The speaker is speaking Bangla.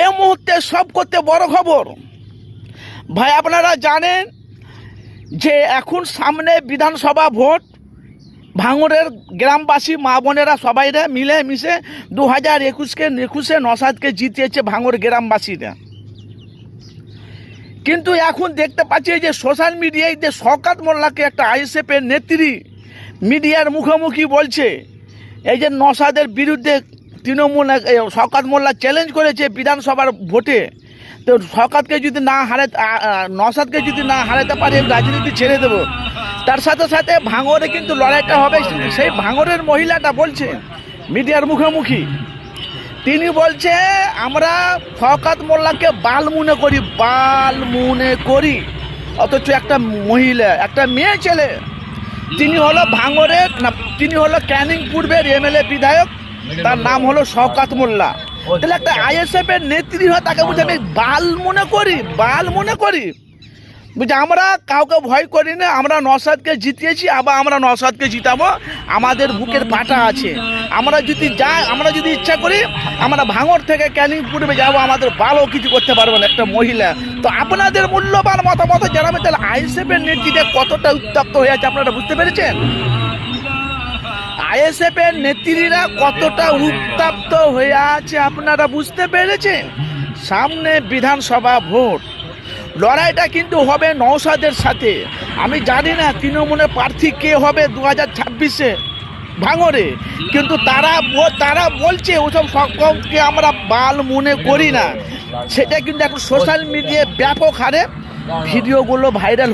এ মুহূর্তে সব করতে বড় খবর। ভাই, আপনারা জানেন যে এখন সামনে বিধানসভা ভোট, ভাঙড়ের গ্রামবাসী মা বোনেরা সবাইরা মিলে মিশে দু হাজার একুশকে একুশে নসাদকে জিতিয়েছে ভাঙড় গ্রামবাসীরা। কিন্তু এখন দেখতে পাচ্ছি যে সোশ্যাল মিডিয়ায় যে শওকাত মোল্লাকে একটা আইএসএফের নেত্রী মিডিয়ার মুখোমুখি বলছে, এই যে নসাদের বিরুদ্ধে তৃণমূল শওকাত মোল্লা চ্যালেঞ্জ করেছে বিধানসভার ভোটে। তো শওকাতকে যদি না হারে নসাদকে যদি না হারাতে পারে রাজনীতি ছেড়ে দেবো। তার সাথে সাথে ভাঙরে কিন্তু লড়াইটা হবে। সেই ভাঙরের মহিলাটা বলছে, মিডিয়ার মুখোমুখি। তিনি বলছে, আমরা ফকাত মোল্লাকে বাল মনে করি বাল মনে করি। অথচ একটা মহিলা, একটা মেয়ে ছেলে। তিনি হলো ভাঙরের না, তিনি হলো ক্যানিং পূর্বের এমএলএ বিধায়ক। তার নাম হলো শওকাত মোল্লা। তাহলে একটা আইএসএফ এর নেত্রী হয় তাকে বলছে আমি বাল মনে করি বাল মনে করি। বলছে আমরা কাউকে ভয় করি না আমরা নসাদকে জিতিয়েছি আবার আমরা নসাদকে জিতাবো। আমাদের বুকের পাটা আছে। আমরা যদি যাই আমরা যদি ইচ্ছা করি আমরা ভাঙর থেকে ক্যানিং পূর্বে যাব আমাদের ভালো কিছু করতে পারব না একটা মহিলা। তো আপনাদের মূল্যবান মতামত জানাবে তাহলে আইএসএফের নেতৃত্বে কতটা উত্তপ্ত হয়ে আছে আপনারা বুঝতে পেরেছেন? আইএসএফ এর নেত্রীরা কতটা উত্তপ্ত হয়ে আছে আপনারা বুঝতে পেরেছেন? সামনে বিধানসভা ভোট। লড়াইটা কিন্তু হবে নৌসাদের সাথে। আমি জানি না তৃণমূলের প্রার্থী কে হবে দু হাজার ছাব্বিশে ভাঙরে কিন্তু তারা তারা বলছে ওসব সকলকে আমরা বাল মনে করি না। সেটা কিন্তু এখন সোশ্যাল মিডিয়ায় ব্যাপক হারে ভিডিওগুলো ভাইরাল